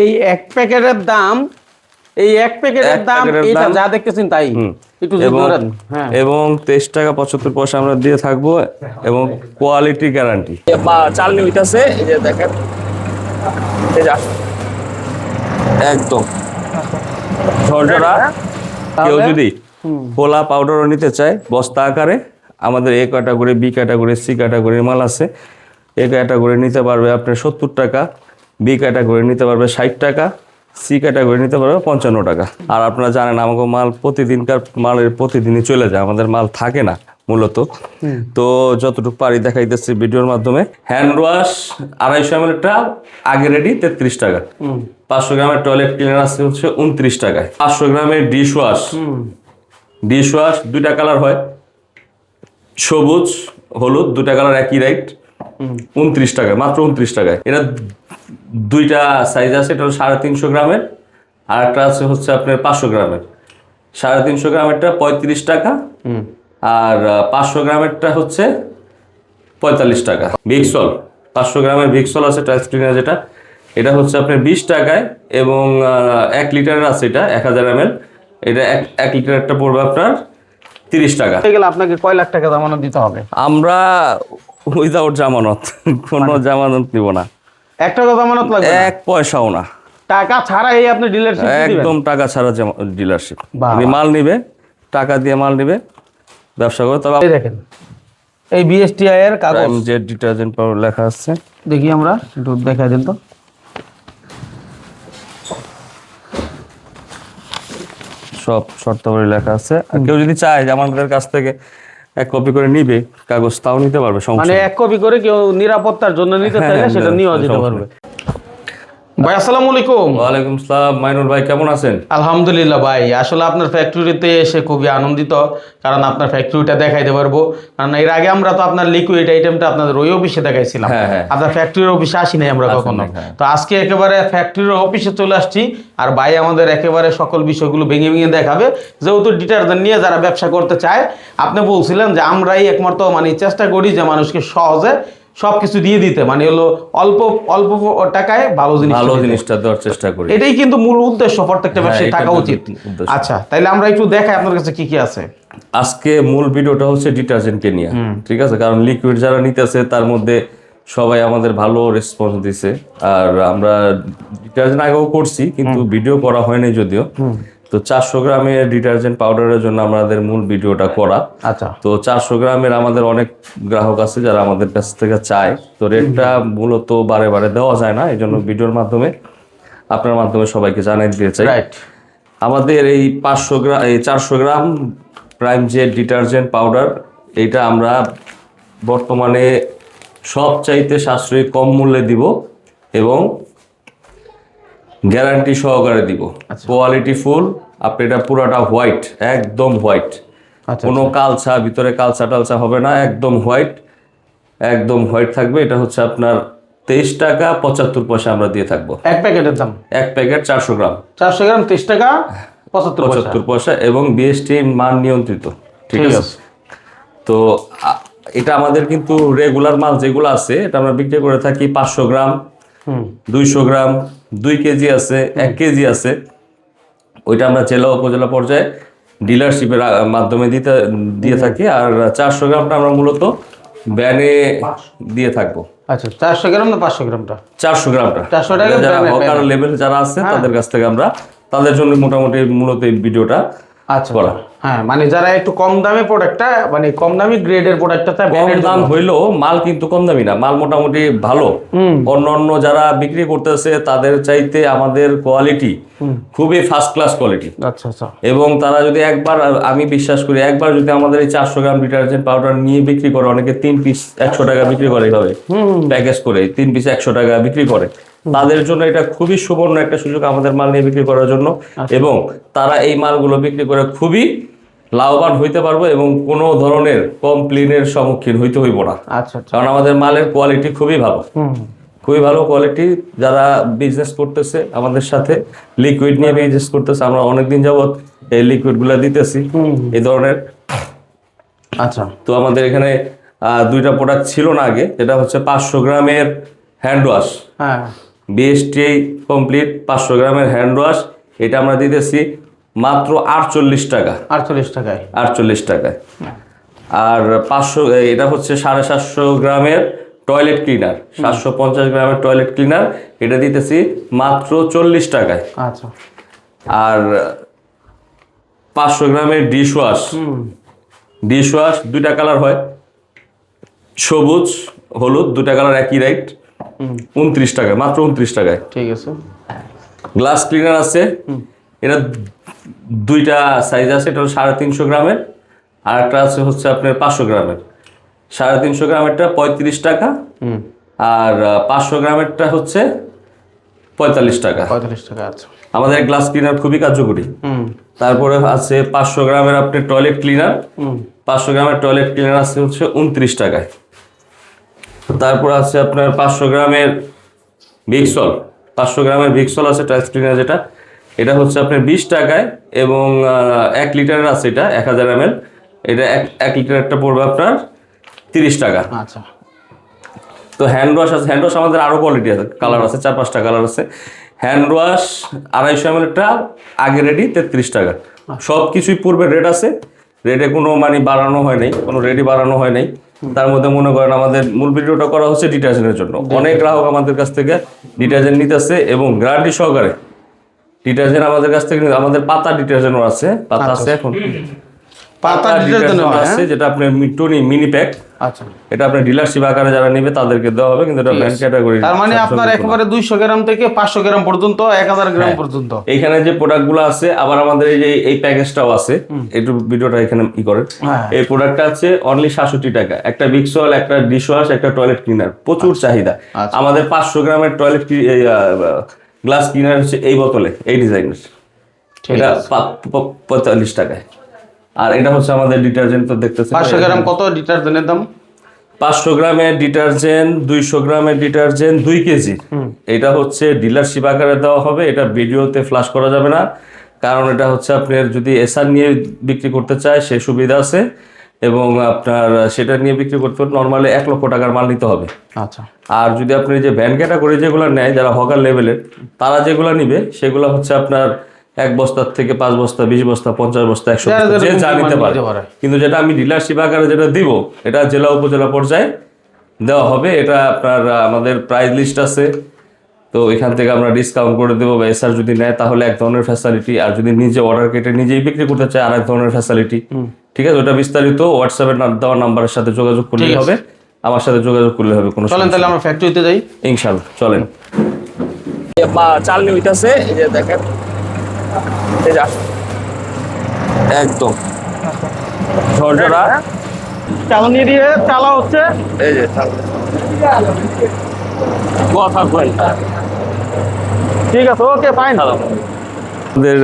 এই এক প্যাকেটের দাম এই এক প্যাকেটের দাম এটা যা দেখতেছেন তাই। একটু এবং হ্যাঁ। এবং তেইশ টাকা পঁচাত্তর পয়সা আমরা দিয়ে থাকব এবং কোয়ালিটি গ্যারান্টি। চাল হইতাছে এই যে দেখেন। এই যে আসুন। একদম। ঝরঝরা। কেউ? যদি পোলা পাউডারও নিতে চায় বস্তা আকারে আমাদের A category B category C ক্যাটাগরির মাল আছে এ ক্যাটাগরি নিতে পারবে আপনি সত্তর টাকা। বি ক্যাটাগরি নিতে পারবে ষাট টাকা সি ক্যাটাগরি নিতে পারবে পঞ্চান্ন টাকা। আর আপনারা জানেন আমাকে মাল প্রতিদিনকার মালের প্রতিদিনই চলে যায় আমাদের মাল থাকে না মূলত। তো যতটুকু পারি দেখাইতেছি ভিডিওর মাধ্যমে। হ্যান্ড ওয়াশ আড়াইশো এম এলটা আগে রেডি তেত্রিশ টাকা। পাঁচশো গ্রামের টয়লেট ক্লিনার আছে হচ্ছে উনত্রিশ টাকায়। পাঁচশো গ্রামের ডিশ ওয়াশ ডিশ ওয়াশ দুইটা কালার হয়। সবুজ হলুদ দুটা কালার একই রাইট উনত্রিশ টাকা মাত্র উনত্রিশ টাকায়। এটা দুইটা সাইজ আছে এটা হলো সাড়ে তিনশো গ্রামের আর একটা আছে হচ্ছে আপনার পাঁচশো গ্রামের। সাড়ে তিনশো গ্রামেরটা পঁয়ত্রিশ টাকা আর পাঁচশো গ্রামেরটা হচ্ছে পঁয়তাল্লিশ টাকা। ভিক্সল পাঁচশো গ্রামের ভিক্সল আছে টাইস ক্লিনার যেটা। এটা হচ্ছে আপনার বিশ টাকায় এবং এক লিটারের আছে এটা এক হাজার এম এটা এক এক লিটারটা পড়বে আপনার তিরিশ টাকা। গেলে আপনাকে কয় লাখ টাকা জামানত দিতে হবে? আমরা উইদাউট জামানত কোনো জামানত নিব না। এক টাকা জামানত লাগবে এক পয়সাও না। টাকা ছাড়াই আপনি ডিলারশিপ দিবেন? একদম টাকা ছাড়া ডিলারশিপ বাহ। মাল নিবে টাকা দিয়ে মাল নিবে ব্যবসা করে তবে এই দেখেন এই বিএসটিআই এর কাগজ। যে ডিটারজেন্ট পাউডার লেখা আছে। দেখি আমরা একটু দেখাই দেন তো। সব শর্তাবলী লেখা আছে। আর কেউ যদি চায় যে আমাদের কাছ থেকে এক কপি করে নিবে কাগজ তাও নিতে পারবে সমস্যা মানে এক কপি করে কেউ নিরাপত্তার জন্য নিতে হ্যাঁ, চাইলে হ্যাঁ, সেটা নিয়েও যেতে পারবে। ভাই আসসালামু আলাইকুম। ওয়ালাইকুম আসসালাম। মাইনুর ভাই কেমন আছেন? আলহামদুলিল্লাহ ভাই আসলে আপনার ফ্যাক্টরিতে এসে খুবই আনন্দিত কারণ আপনার ফ্যাক্টরিটা দেখাইতে পারব। কারণ এর আগে আমরা তো আপনার লিকুইড আইটেমটা আপনাদের ওই অফিসে দেখাইছিলাম। হ্যাঁ, হ্যাঁ। আপনার ফ্যাক্টরির অফিসে আসি নাই আমরা কখনো। হ্যাঁ। তো আজকে একেবারে ফ্যাক্টরির অফিসে চলে আসছি আর ভাই আমাদের একেবারে সকল বিষয়গুলো ভেঙে ভেঙে দেখাবে। যেহেতু ডিটারজেন্ট নিয়ে যারা ব্যবসা করতে চায় আপনি বলছিলেন যে আমরাই একমাত্র মানে চেষ্টা করি যে মানুষকে সহজে সবকিছু দিয়ে দিতে। মানে হলো অল্প অল্প টাকায় ভালো জিনিস ভালো জিনিসটা দেওয়ার চেষ্টা করি। এটাই কিন্তু মূল উদ্দেশ্য প্রত্যেকটা ব্যবসায়ী এটা থাকা উচিত। আচ্ছা তাইলে আমরা একটু দেখাই আপনার কাছে কি কি আছে। আজকে মূল ভিডিওটা হচ্ছে ডিটারজেন্টকে নিয়ে। ঠিক আছে? কারণ লিকুইড যারা নিতেছে তার মধ্যে সবাই আমাদের ভালো রেসপন্স দিছে। আর আমরা ডিটারজেন্ট আগেও করছি কিন্তু ভিডিও করা হয়নি যদিও। তো চারশো গ্রামের ডিটারজেন্ট পাউডারের জন্য আমাদের মূল ভিডিওটা করা। আচ্ছা। তো চারশো গ্রামের আমাদের অনেক গ্রাহক আছে যারা আমাদের কাছ থেকে চায়। তো রেটটা মূলত বারে বারে দেওয়া যায় না এই জন্য ভিডিওর মাধ্যমে আপনার মাধ্যমে সবাইকে জানাই দিতে চাই। রাইট। আমাদের এই পাঁচশো গ্রাম এই চারশো gram Prime Jet detergent powder এটা আমরা বর্তমানে সব চাইতে সাশ্রয়ী কম মূল্যে দিব এবং গ্যারান্টি সহকারে দিব। কোয়ালিটি ফুল আপনি এটা পুরোটা হোয়াইট একদম হোয়াইট আচ্ছা কোনো কালচা ভিতরে কালচা টালচা হবে না একদম হোয়াইট একদম হোয়াইট থাকবে। এটা হচ্ছে আপনার তেইশ টাকা পঁচাত্তর পয়সা আমরা দিয়ে থাকব। এক প্যাকেটের দাম? এক প্যাকেট চারশো গ্রাম। চারশো গ্রাম তেইশ টাকা পঁচাত্তর পঁচাত্তর পয়সা এবং বিএসটি মান নিয়ন্ত্রিত। ঠিক আছে? তো এটা আমাদের কিন্তু রেগুলার মাল যেগুলো আছে এটা আমরা বিক্রি করে থাকি পাঁচশো গ্রাম দুইশো গ্রাম দুই কেজি আছে এক কেজি আছে। ওইটা আমরা জেলা উপজেলা পর্যায়ে ডিলারশিপের মাধ্যমে দিতে দিয়ে থাকি। আর চারশো গ্রামটা আমরা মূলত ব্যানে দিয়ে থাকব। আচ্ছা চারশো গ্রাম না পাঁচশো গ্রামটা? চারশো গ্রামটা। 400 টাকা যারা হকার লেভেল যারা আছে তাদের কাছ থেকে আমরা তাদের জন্য মোটামুটি মূলত এই ভিডিওটা আচ্ছা। করা। হ্যাঁ মানে যারা একটু কম দামে প্রোডাক্টটা মানে কম দামি গ্রেডের প্রোডাক্টটা কম দাম হইলেও মাল কিন্তু কম দামি না মাল মোটামুটি ভালো। অন্য অন্য যারা বিক্রি করতেছে তাদের চাইতে আমাদের কোয়ালিটি খুবই ফার্স্ট ক্লাস কোয়ালিটি আচ্ছা আচ্ছা। এবং তারা যদি একবার আমি বিশ্বাস করি একবার যদি আমাদের এই চারশো গ্রাম ডিটারজেন্ট পাউডার নিয়ে বিক্রি করে অনেকে তিন পিস একশো টাকা বিক্রি করে এইভাবে প্যাকেজ করে তিন পিস একশো টাকা বিক্রি করে। তাদের জন্য এটা খুবই সুবর্ণ একটা সুযোগ আমাদের মাল নিয়ে বিক্রি করার জন্য। এবং তারা এই মালগুলো বিক্রি করে খুবই লাভবান হইতে পারব এবং কোনো ধরনের কমপ্লেনের সম্মুখীন হইতে হইব না। আচ্ছা আচ্ছা। কারণ আমাদের মালের কোয়ালিটি খুবই ভালো। খুবই ভালো কোয়ালিটি যারা বিজনেস করতেছে আমাদের সাথে লিকুইড নিয়ে বিজনেস করতেছে আমরা অনেকদিন যাবৎ এই লিকুইডগুলো দিতেছি এই ধরনের। আচ্ছা। তো আমাদের এখানে দুইটা প্রোডাক্ট ছিল না আগে এটা হচ্ছে পাঁচশো গ্রামের হ্যান্ড ওয়াশ হ্যাঁ। বিএসটি কমপ্লিট পাঁচশো গ্রামের হ্যান্ড ওয়াশ এটা আমরা দিতেছি। মাত্র আটচল্লিশ টাকা। আটচল্লিশ টাকায়। আটচল্লিশ টাকায়। আর পাঁচশো এটা হচ্ছে সাড়ে সাতশো গ্রামের টয়লেট ক্লিনার। সাতশো পঞ্চাশ গ্রামের টয়লেট ক্লিনার। এটা দিতেছি মাত্র চল্লিশ টাকায়। আচ্ছা। আর পাঁচশো গ্রামের ডিশ ওয়াশ। ডিশ ওয়াশ দুইটা কালার হয়। সবুজ হলুদ দুটা কালার একই রাইট উনত্রিশ টাকায় মাত্র উনত্রিশ টাকায়। ঠিক আছে। গ্লাস ক্লিনার আছে। এটা দুইটা সাইজ আছে এটা হলো সাড়ে তিনশো গ্রামের আর একটা আছে হচ্ছে আপনার পাঁচশো গ্রামের। সাড়ে তিনশো গ্রামেরটা পঁয়ত্রিশ টাকা হুম। আর পাঁচশো গ্রামেরটা হচ্ছে পঁয়তাল্লিশ টাকা। পঁয়তাল্লিশ টাকা আচ্ছা। আমাদের গ্লাস ক্লিনার খুবই কার্যকরী। হুম। তারপরে আছে পাঁচশো গ্রামের আপনার টয়লেট ক্লিনার হুম। পাঁচশো গ্রামের টয়লেট ক্লিনার আছে হচ্ছে উনত্রিশ টাকায়। তারপর আছে আপনার পাঁচশো গ্রামের ভিক্সল পাঁচশো গ্রামের ভিক্সল আছে টাইলস ক্লিনার যেটা। এটা হচ্ছে আপনার বিশ টাকায় এবং এক লিটারের আছে এটা এক হাজার এম এটা এক এক লিটারটা পড়বে আপনার তিরিশ টাকা। আচ্ছা। তো হ্যান্ড ওয়াশ আছে হ্যান্ড ওয়াশ আমাদের আরও কোয়ালিটি আছে কালার আছে চার পাঁচটা কালার আছে। হ্যান্ড ওয়াশ আড়াইশো এম এলটা আগে রেডি তেত্রিশ টাকা। সব কিছুই পূর্বে রেট আছে। রেটে কোনো মানে বাড়ানো হয় নাই কোনো রেডি বাড়ানো হয় নাই। তার মধ্যে মনে করেন আমাদের মূল ভিডিওটা করা হচ্ছে ডিটারজেন্টের জন্য। অনেক গ্রাহক আমাদের কাছ থেকে ডিটারজেন্ট নিতেছে এবং গ্যারান্টি সহকারে ডিটারজেন্ট আমাদের কাছ থেকে আমাদের পাতা ডিটারজেন্টও আছে পাতা আছে এখন। পাতা ডিটারজেন্ট আছে যেটা আপনার টনি মিনি প্যাক আচ্ছা। এটা আপনার ডিলারশিপ আকারে যারা নেবে তাদেরকে দেওয়া হবে কিন্তু এটা ব্র্যান্ড ক্যাটাগরি তার মানে আপনার একেবারে দুইশো গ্রাম থেকে পাঁচশো গ্রাম পর্যন্ত এক হাজার গ্রাম পর্যন্ত। এইখানে যে প্রোডাক্টগুলো আছে আবার আমাদের এই যে এই প্যাকেজটাও আছে একটু ভিডিওটা এখানে ই করেন। হ্যাঁ। এই প্রোডাক্টটা আছে অনলি সাতষট্টি টাকা। একটা বিক্সল একটা ডিশ ওয়াশ একটা টয়লেট ক্লিনার প্রচুর চাহিদা। আচ্ছা। আমাদের পাঁচশো গ্রামের টয়লেট গ্লাস ক্লিনার হচ্ছে এই বোতলে এই ডিজাইনের। এটা পঁয়তাল্লিশ টাকায়। আর এটা হচ্ছে আমাদের ডিটারজেন্ট তো দেখতেছেন পাঁচশো গ্রাম কত ডিটারজেন্টের দাম? পাঁচশো গ্রামের ডিটারজেন্ট দুইশো গ্রামের ডিটারজেন্ট দুই কেজি। এটা হচ্ছে ডিলারশিপ আকারে দেওয়া হবে এটা ভিডিওতে ফ্লাশ করা যাবে না। কারণ এটা হচ্ছে আপনার যদি এসআর নিয়ে বিক্রি করতে চায় সে সুবিধা আছে। এবং আপনার সেটা নিয়ে বিক্রি করতে হলে নর্মালি এক লক্ষ টাকার মাল নিতে হবে। আচ্ছা। আর যদি আপনি যে ভ্যান ক্যাটাগরি যেগুলো নেয় যারা হকার লেভেলের তারা যেগুলো নিবে সেগুলো হচ্ছে আপনার এক বস্তার থেকে পাঁচ বস্তা বিশ বস্তা পঞ্চাশ বস্তা একশো যে যা নিতে পারে। কিন্তু যেটা আমি ডিলারশিপ আকারে যেটা দিব এটা জেলা উপজেলা পর্যায়ে দেওয়া হবে। এটা আপনার আমাদের প্রাইস লিস্ট আছে। তো এখান থেকে আমরা ডিসকাউন্ট করে দেবো। বা এসআর যদি নেয় তাহলে এক ধরনের ফ্যাসিলিটি আর যদি নিজে অর্ডার কেটে নিজেই বিক্রি করতে চায় আর এক ধরনের ফ্যাসিলিটি ঠিক আছে? ওটা বিস্তারিত হোয়াটসঅ্যাপের দেওয়া নাম্বারের সাথে যোগাযোগ করলেই হবে। আমার সাথে যোগাযোগ করলে হবে কোনো চলেন তাহলে আমরা ফ্যাক্টরিতে যাই। ইনশাল্লাহ চলেন। মা চালনি হইতাছে এই যে দেখেন। এই যে একদম। ঝরঝরা। চালনি দিয়ে চালা হচ্ছে। এই যে কথা কই ঠিক আছে ওকে ফাইন আমাদের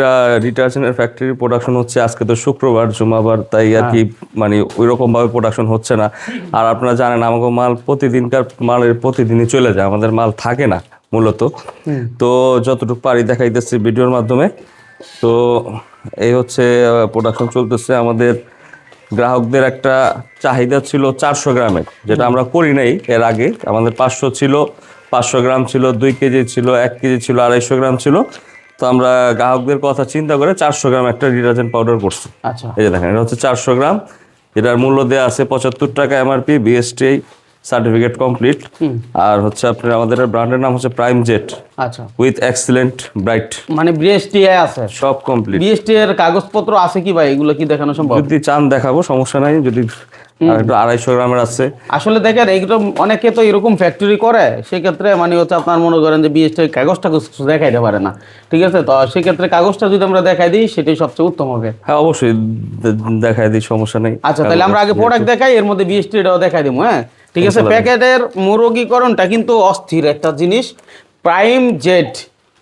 ডিটারজেন্টের ফ্যাক্টরি প্রোডাকশন হচ্ছে আজকে তো শুক্রবার জুমাবার তাই আর কি মানে ওই রকম ভাবে প্রোডাকশন হচ্ছে না। আর আপনারা জানেন আমাকে মাল প্রতিদিনকার মালের প্রতিদিনই চলে যায় আমাদের মাল থাকে না মূলত। তো যতটুকু পারি দেখাইতেছি ভিডিওর মাধ্যমে। তো এই হচ্ছে প্রোডাকশন চলতেছে। আমাদের গ্রাহকদের একটা চাহিদা ছিল চারশো গ্রামের যেটা আমরা করি নাই এর আগে। আমাদের পাঁচশো ছিল পাঁচশো গ্রাম ছিল দুই কেজি ছিল এক কেজি ছিল আড়াইশো গ্রাম ছিল। তো আমরা গ্রাহকদের কথা চিন্তা করে চারশো গ্রাম একটা ডিটারজেন্ট পাউডার করছি। আচ্ছা। এই যে দেখেন এটা হচ্ছে চারশো গ্রাম। এটার মূল্য দেওয়া আছে পঁচাত্তর টাকা এমআরপি বিএসটি সার্টিফিকেট কমপ্লিট। আর হচ্ছে আপনার আমাদের ব্র্যান্ডের নাম হচ্ছে প্রাইম জেট আচ্ছা। উইথ এক্সিলেন্ট ব্রাইট মানে বিএসটি আছে? সব কমপ্লিট বিএসটি এর কাগজপত্র আছে কি ভাই? এগুলো কি দেখানো সম্ভব? যদি চান দেখাবো সমস্যা নাই। যদি আড়াইশো গ্রামের আছে। আসলে দেখেন এইগুলো অনেকে তো এরকম ফ্যাক্টরি করে সেক্ষেত্রে মানে হচ্ছে আপনার মনে করেন যে বিএসটি কাগজটা কিছু দেখাইতে পারে না। ঠিক আছে? তো সেক্ষেত্রে কাগজটা যদি আমরা দেখাই দিই সেটাই সবচেয়ে উত্তম হবে। হ্যাঁ অবশ্যই দেখাই দিই সমস্যা নেই। আচ্ছা তাহলে আমরা আগে প্রোডাক্ট দেখাই এর মধ্যে বিএসটিটাও দেখাই দিব হ্যাঁ? ঠিক আছে? প্যাকেটের মুরগীকরণটা কিন্তু অস্থির একটা জিনিস প্রাইম জেড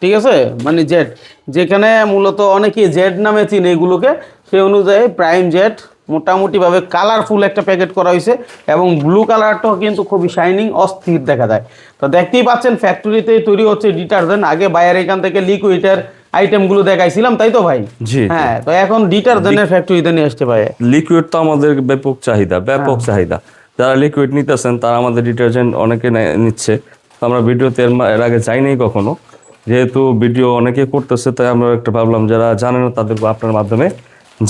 ঠিক আছে? মানে জেড যেখানে মূলত অনেকে জেড নামে চিনে এগুলোকে সেই অনুযায়ী প্রাইম জেড মোটামুটিভাবে কালারফুল একটা প্যাকেট করা হয়েছে এবং ব্লু কালারটাও কিন্তু খুবই শাইনিং অস্থির দেখা যায়। তো দেখতেই পাচ্ছেন ফ্যাক্টরিতে তৈরি হচ্ছে ডিটারজেন্ট আগে বাইরে এখান থেকে লিকুইডের আইটেমগুলো দেখাইছিলাম তাই তো ভাই? জি। হ্যাঁ তো এখন ডিটারজেন্টের ফ্যাক্টরিতে নিয়ে আসতে ভাই। লিকুইড তো আমাদের ব্যাপক চাহিদা ব্যাপক চাহিদা। যারা লিকুইড নিতেছেন তারা আমাদের ডিটারজেন্ট অনেকে নিচ্ছে। আমরা ভিডিওতে এর আগে যাইনি কখনো। যেহেতু ভিডিও অনেকে করতেছে তাই আমরা একটা ভাবলাম যারা জানেন না তাদেরকে আপনার মাধ্যমে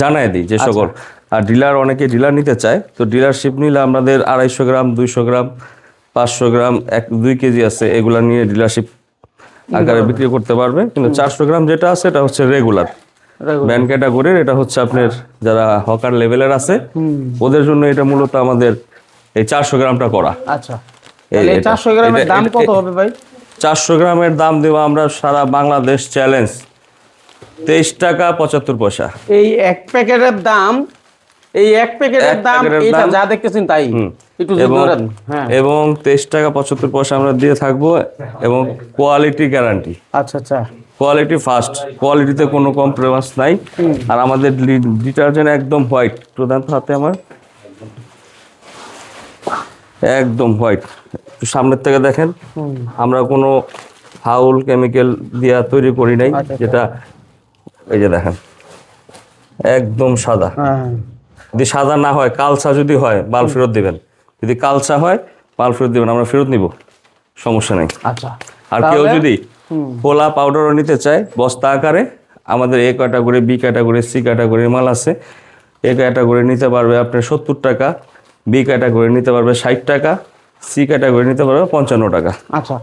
জানাই দিই যে সকল। আর ডিলার অনেকে ডিলার নিতে চায় তো ডিলারশিপ নিলে আমাদের আড়াইশো গ্রাম দুইশো গ্রাম পাঁচশো গ্রাম এক দুই কেজি আছে এগুলা নিয়ে ডিলারশিপ আকারে বিক্রি করতে পারবে। কিন্তু চারশো গ্রাম যেটা আছে এটা হচ্ছে রেগুলার ব্যান্ড ক্যাটাগরির এটা হচ্ছে আপনার যারা হকার লেভেলের আছে ওদের জন্য এটা মূলত আমাদের এই চারশো গ্রামটা করা। আচ্ছা। চারশো গ্রামের দাম কত হবে ভাই? চারশো গ্রামের দাম দেবো আমরা সারা বাংলাদেশ চ্যালেঞ্জ তেইশ টাকা পঁচাত্তর পয়সা। এই এক প্যাকেটের দাম এই এক প্যাকেটের দাম এটা যা দেখতেছেন তাই। একটু এবং হ্যাঁ। এবং তেইশ টাকা পঁচাত্তর পয়সা আমরা দিয়ে থাকব এবং কোয়ালিটি গ্যারান্টি আচ্ছা আচ্ছা। কোয়ালিটি ফার্স্ট কোয়ালিটিতে কোনো কম্প্রোমাইজ নাই। আর আমাদের ডিটারজেন্ট একদম হোয়াইট প্রধান হাতে আমার একদম হোয়াইট সামনের থেকে দেখেন। আমরা কোনো ফাউল কেমিক্যাল দিয়া তৈরি করি নাই আচ্ছা, যেটা এই যে দেখেন। একদম সাদা। হ্যাঁ। যদি সাদা না হয় কালচা যদি হয় মাল ফেরত দিবেন। যদি কালচা হয় মাল ফেরত দিবেন আমরা ফেরত নিব। সমস্যা নেই। আচ্ছা আর কেউ যদি পোলা পাউডারও নিতে চায় বস্তা আকারে আমাদের A category B category C ক্যাটাগরির মাল আছে। এ ক্যাটাগরি নিতে পারবে আপনার সত্তর টাকা বি ক্যাটাগরি নিতে পারবে ষাট টাকা সি ক্যাটাগরি নিতে পারবে পঞ্চান্ন টাকা। আচ্ছা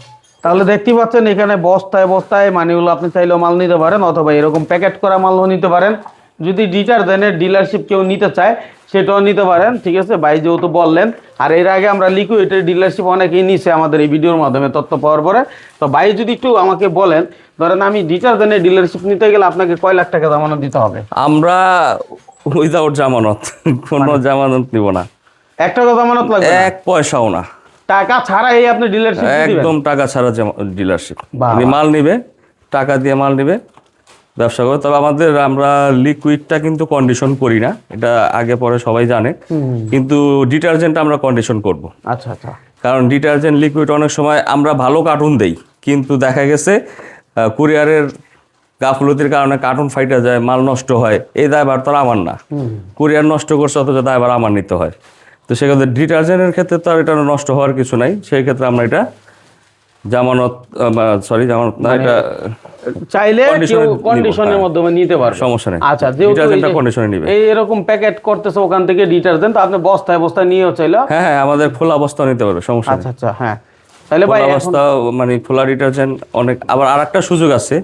তাহলে দেখতেই পাচ্ছেন এখানে বস্তায় বস্তায় মানিগুলো আপনি চাইলেও মাল নিতে পারেন অথবা এরকম প্যাকেট করা মালও নিতে পারেন। যদি ডিটারজেন্টের ডিলারশিপ কেউ নিতে চায় সেটাও নিতে পারেন ঠিক আছে? ভাই যেহেতু বললেন আর এর আগে আমরা লিকুইডের ডিলারশিপ অনেকেই নিছে আমাদের এই ভিডিওর মাধ্যমে তথ্য পাওয়ার পরে। তো ভাই যদি একটু আমাকে বলেন ধরেন আমি ডিটারজেন্টের ডিলারশিপ নিতে গেলে আপনাকে কয় লাখ টাকা জামানত দিতে হবে? আমরা উইদাউট জামানত কোনো জামানত নিব না। এক টাকা জামানত লাগবে এক পয়সাও না। টাকা ছাড়াই আপনি ডিলারশিপ একদম টাকা ছাড়া ডিলারশিপ বাহ। মাল নিবে টাকা দিয়ে মাল নিবে ব্যবসা করে। তবে আমাদের আমরা লিকুইডটা কিন্তু কন্ডিশন করি না। এটা আগে পরে সবাই জানে। কিন্তু ডিটারজেন্ট আমরা কন্ডিশন করব। আচ্ছা আচ্ছা। কারণ ডিটারজেন্ট লিকুইড অনেক সময় আমরা ভালো কার্টুন দেই। কিন্তু দেখা গেছে কুরিয়ারের গাফলতির কারণে কার্টুন ফাইটা যায় মাল নষ্ট হয়। এই দায়ভার তো আর আমার না। কুরিয়ার নষ্ট করছে অথচ দায়ভার আমার নিতে হয়। তো সেক্ষেত্রে ডিটারজেন্টের ক্ষেত্রে তো আর এটা নষ্ট হওয়ার কিছু নাই। সেই ক্ষেত্রে আমরা এটা জামানত সরি জামানত না এটা চাইলে কেউ কন্ডিশনের হ্যাঁ। মাধ্যমে নিতে পারবে। সমস্যা নেই। আচ্ছা ডিটারজেন্টটা কন্ডিশনে নিবে। এই এরকম প্যাকেট করতেছে ওখান থেকে ডিটারজেন্ট আপনি বস্তায় বস্তায় নিয়েও চাইলে হ্যাঁ হ্যাঁ আমাদের খোলা অবস্থা নিতে পারবে সমস্যা নেই। আচ্ছা আচ্ছা হ্যাঁ। তাহলে ভাই অবস্থা মানে খোলা ডিটারজেন্ট অনেক আবার আরেকটা সুযোগ আছে।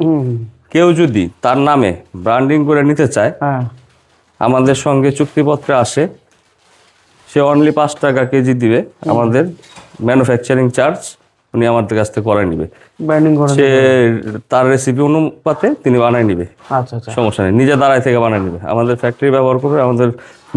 কেউ যদি তার নামে ব্র্যান্ডিং করে নিতে চায় হ্যাঁ। আমাদের সঙ্গে চুক্তিপত্রে আসে সে অনলি পাঁচ টাকা কেজি দিবে আমাদের ম্যানুফ্যাকচারিং চার্জ উনি আমাদের কাছ থেকে করাই নিবে। সে তার রেসিপি অনুপাতে তিনি বানাই নিবে। আচ্ছা আচ্ছা। সমস্যা নেই নিজে দাঁড়ায় থেকে বানাই নিবে। আমাদের ফ্যাক্টরি ব্যবহার করে আমাদের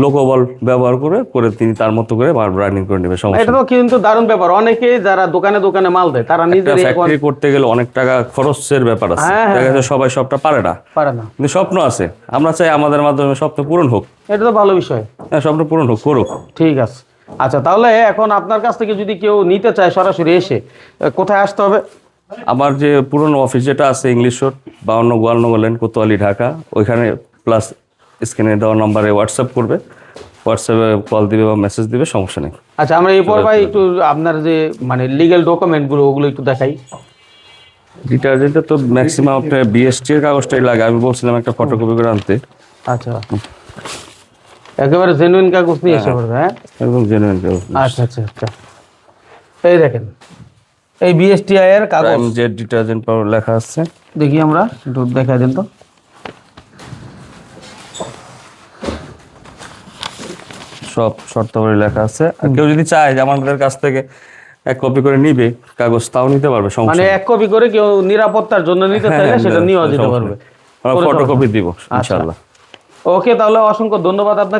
লোকবল ব্যবহার করে করে তিনি তার মতো করে ব্র্যান্ডিং করে নেবে সমস্যা এটা তো কিন্তু দারুণ ব্যাপার। অনেকেই যারা দোকানে দোকানে মাল দেয় তারা নিজেরই ফ্যাক্টরি করতে গেলে অনেক টাকা খরচের ব্যাপার আছে। হ্যাঁ, হ্যাঁ, দেখা যাচ্ছে সবাই সবটা পারে না। পারে না। কিন্তু স্বপ্ন আছে। আমরা চাই আমাদের মাধ্যমে স্বপ্ন পূরণ হোক। এটা তো ভালো বিষয়। হ্যাঁ স্বপ্ন পূরণ হোক করুক। ঠিক আছে। আচ্ছা তাহলে এখন আপনার কাছ থেকে যদি কেউ নিতে চায় সরাসরি এসে কোথায় আসতে হবে? আমার যে পুরনো অফিস যেটা আছে ইংলিশ রোড বাউন্ন গোয়ালনগর লেন কোতোয়ালি ঢাকা ওইখানে প্লাস স্ক্রিনে দেওয়া নম্বরে হোয়াটসঅ্যাপ করবে। হোয়াটসঅ্যাপে কল দিবে বা মেসেজ দিবে সমস্যা নেই। আচ্ছা আমরা এরপর ভাই একটু আপনার যে মানে লিগেল ডকুমেন্টগুলো ওগুলো একটু দেখাই। ডিটারজেন্টে তো ম্যাক্সিমাম আপনার বিএসটি এর কাগজটাই লাগে। আমি বলছিলাম একটা ফটোকপি করে আনতে। আচ্ছা। একেবারে জেনুইন কাগজ নিয়ে এসে পড়বে হ্যাঁ? একদম জেনুইন কাগজ আচ্ছা আচ্ছা আচ্ছা। এই দেখেন এই বিএসটিআই এর কাগজ। প্রাইম জেড ডিটারজেন্ট পাউডার লেখা আছে। দেখি আমরা একটু দেখাই দেন তো। সব শর্তাবলী লেখা আছে। আর কেউ যদি চায় যে আমাদের কাছ থেকে এক কপি করে নিবে কাগজ তাও নিতে পারবে সমস্যা মানে এক কপি করে কেউ নিরাপত্তার জন্য নিতে হ্যাঁ, চাইলে হ্যাঁ, সেটা সমস্যা যেতে পারবে। আমরা ফটোকপি দিব ইনশাআল্লাহ। ওকে তাহলে অসংখ্য ধন্যবাদ আপনাকে।